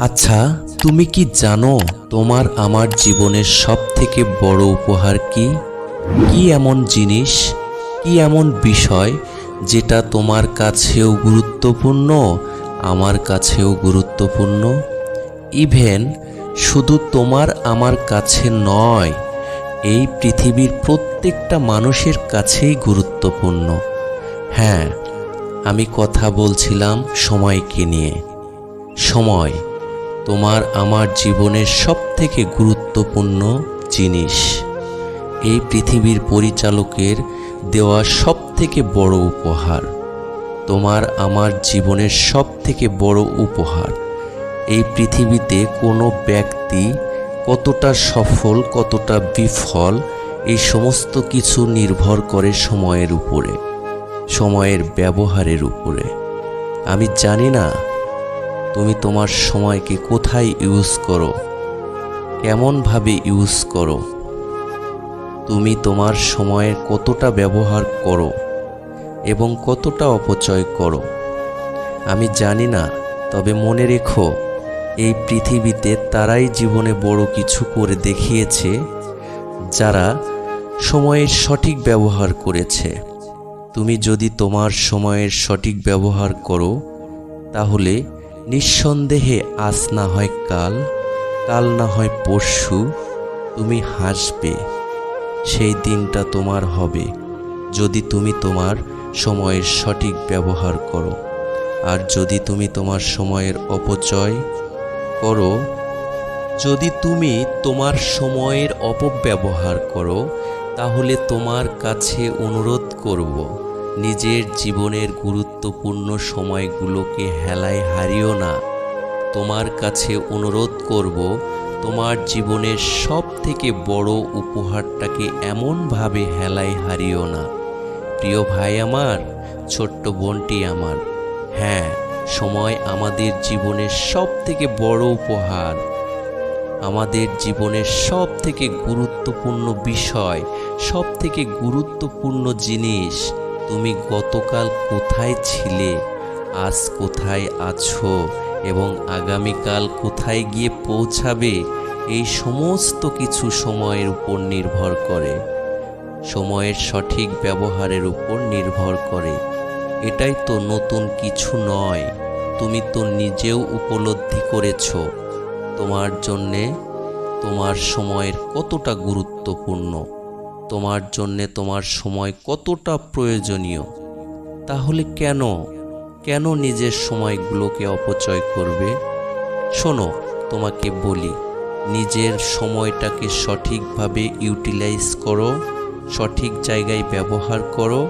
আচ্ছা তুমি কি জানো তোমার আমার জীবনের সব থেকে বড় উপহার কি? কি এমন জিনিস, কি এমন বিষয় যেটা তোমার কাছেও গুরুত্বপূর্ণ, আমার কাছেও গুরুত্বপূর্ণ? ইভেন, শুধু তোমার আমার কাছে নয়, এই পৃথিবীর প্রত্যেকটা মানুষের কাছেই গুরুত্বপূর্ণ। হ্যাঁ আমি কথা বলছিলাম সময়কে নিয়ে। সময় তোমার আমার জীবনের সব থেকে গুরুত্বপূর্ণ জিনিস। এই পৃথিবীর পরিচালকের দেওয়া সব থেকে বড় উপহার। তোমার আমার জীবনের সব থেকে বড় উপহার। এই পৃথিবীতে কোনো ব্যক্তি কতটা সফল, কতটা বিফল, এই সমস্ত কিছু নির্ভর করে সময়ের উপরে, সময়ের ব্যবহারের উপরে। আমি জানি না তুমি তোমার সময়কে কোথায় ইউজ করো? কেমনভাবে ইউজ করো? তুমি তোমার সময়ের কতটা ব্যবহার করো? এবং কতটা অপচয় করো? আমি জানি না, তবে মনে রেখো, এই পৃথিবীতে তারাই জীবনে বড় কিছু করে দেখিয়েছে, যারা সময়ের সঠিক ব্যবহার করেছে। তুমি যদি তোমার সময়ের সঠিক ব্যবহার করো, তাহলে নিঃসন্দেহে আজ না হয় কাল কাল না হয় পরশু, তুমি হাসবে। সেই দিনটা তোমার হবে, যদি তুমি তোমার সময়ের সঠিক ব্যবহার করো। আর যদি তুমি তোমার সময়ের অপচয় করো, যদি তুমি তোমার সময়ের অপব্যবহার করো, তাহলে তোমার কাছে অনুরোধ করব। নিজের জীবনের গুরুত্বপূর্ণ সময়গুলোকে হেলায় হারিও না। তোমার কাছে অনুরোধ করব, তোমার জীবনের সব থেকে বড় উপহারটাকে এমনভাবে হেলায় হারিও না। প্রিয় ভাই আমার, ছোট্ট বোনটি আমার হ্যাঁ সময় আমাদের জীবনের সব থেকে বড় উপহার। আমাদের জীবনের সব থেকে গুরুত্বপূর্ণ বিষয় সব থেকে গুরুত্বপূর্ণ জিনিস তুমি গতকাল কোথায় ছিলে? আজ কোথায় আছো? এবং আগামীকাল কোথায় গিয়ে পৌঁছাবে? এই সমস্ত কিছু সময়ের উপর নির্ভর করে। সময়ের সঠিক ব্যবহারের উপর নির্ভর করে। এটাই তো নতুন কিছু নয়। তুমি তো নিজেও উপলব্ধি করেছ। তোমার জন্যে তোমার সময়ের কতটা গুরুত্বপূর্ণ? তোমার জন্যে তোমার সময় কতটা প্রয়োজনীয়? তাহলে কেন? কেন নিজের সময়গুলোকে অপচয় করবে? শোনো, তোমাকে বলি, নিজের সময়টাকে সঠিকভাবে ইউটিলাইজ করো, সঠিক জায়গায় ব্যবহার করো।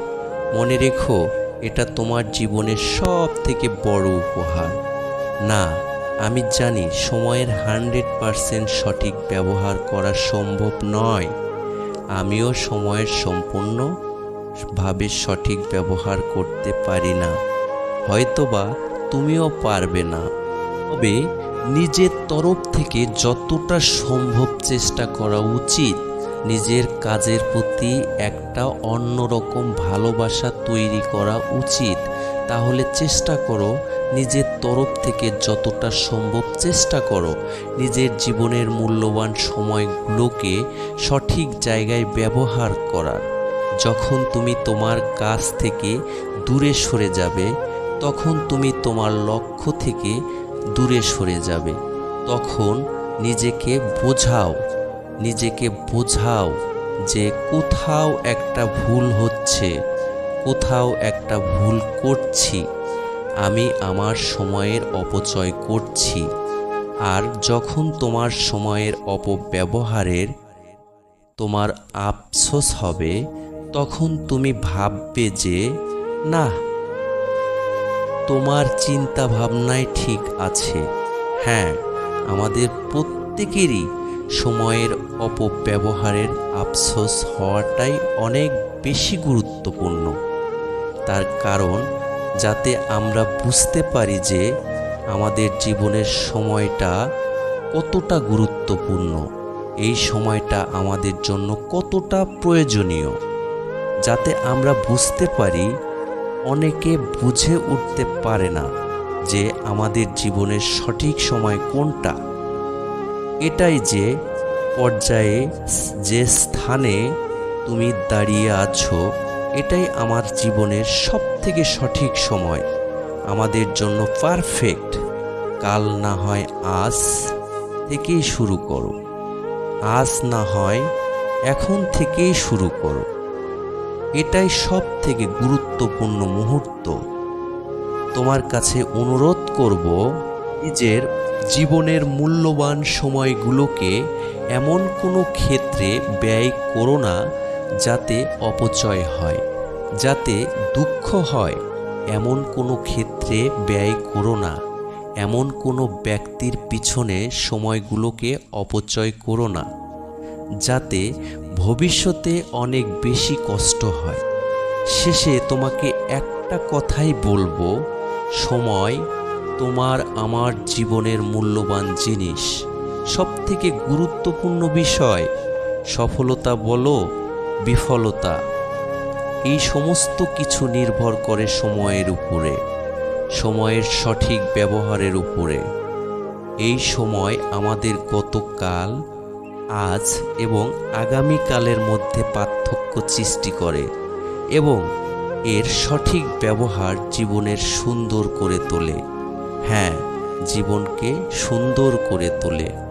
মনে রেখো, এটা তোমার জীবনের সব থেকে বড় উপহার। না, আমি জানি, সময়ের হান্ড্রেড পারসেন্ট সঠিক ব্যবহার করা সম্ভব নয়। আমিও সময়ের সম্পূর্ণ ভাবে সঠিক ব্যবহার করতে পারি না। হয়তোবা তুমিও পারবে না। তবে নিজের তরফ থেকে যতটা সম্ভব চেষ্টা করা উচিত। নিজের কাজের প্রতি একটা অন্যরকম ভালোবাসা তৈরি করা উচিত। তাহলে চেষ্টা করো নিজের তরফ থেকে যতটা সম্ভব চেষ্টা করো। নিজের জীবনের মূল্যবান সময়গুলোকে সঠিক জায়গায় ব্যবহার করার। যখন তুমি তোমার কাজ থেকে দূরে সরে যাবে, তখন তুমি তোমার লক্ষ্য থেকে দূরে সরে যাবে। তখন নিজেকে বোঝাও। নিজেকে বোঝাও যে কোথাও একটা ভুল হচ্ছে, কোথাও একটা ভুল করছি। আমি আমার সময়ের অপচয় করছি। আর যখন তোমার সময়ের অপব্যবহারের তোমার আফসোস হবে, তখন তুমি ভাববে যে, না, তোমার চিন্তা ভাবনায় ঠিক আছে। হ্যাঁ আমাদের প্রত্যেকেরই সময়ের অপব্যবহারের আফসোস হওয়াটাই অনেক বেশি গুরুত্বপূর্ণ। তার কারণ যাতে আমরা বুঝতে পারি যে আমাদের জীবনের সময়টা কতটা গুরুত্বপূর্ণ। এই সময়টা আমাদের জন্য কতটা প্রয়োজনীয়। যাতে আমরা বুঝতে পারি, অনেকে বুঝে উঠতে পারে না যে আমাদের জীবনের সঠিক সময় কোনটা। এটাই যে পর্যায়ে যে স্থানে তুমি দাঁড়িয়ে আছো এটাই আমার জীবনের সব থেকে সঠিক সময়। আমাদের জন্য পারফেক্ট কাল না হয় আজ থেকেই শুরু করো। আজ না হয় এখন থেকেই শুরু করো। এটাই সব থেকে গুরুত্বপূর্ণ মুহূর্ত। তোমার কাছে অনুরোধ করব নিজের জীবনের মূল্যবান সময়গুলোকে এমন কোনো ক্ষেত্রে ব্যয় করো না যাতে অপচয় হয়, যাতে দুঃখ হয়। এমন কোনো ক্ষেত্রে ব্যয় করো না। এমন কোনো ব্যক্তির পিছনে সময়গুলোকে অপচয় করো না, যাতে ভবিষ্যতে অনেক বেশি কষ্ট হয়। শেষে তোমাকে একটা কথাই বলব, সময় তোমার আমার জীবনের মূল্যবান জিনিস। সবথেকে গুরুত্বপূর্ণ বিষয় সফলতা বলো বিফলতা। এই সমস্ত কিছু নির্ভর করে সময়ের উপরে, সময়ের সঠিক ব্যবহারের উপরে। এই সময় আমাদের গতকাল, আজ এবং আগামীকালের মধ্যে পার্থক্য সৃষ্টি করে এবং এর সঠিক ব্যবহার জীবনের সুন্দর করে তোলে। হ্যাঁ জীবনকে সুন্দর করে তোলে।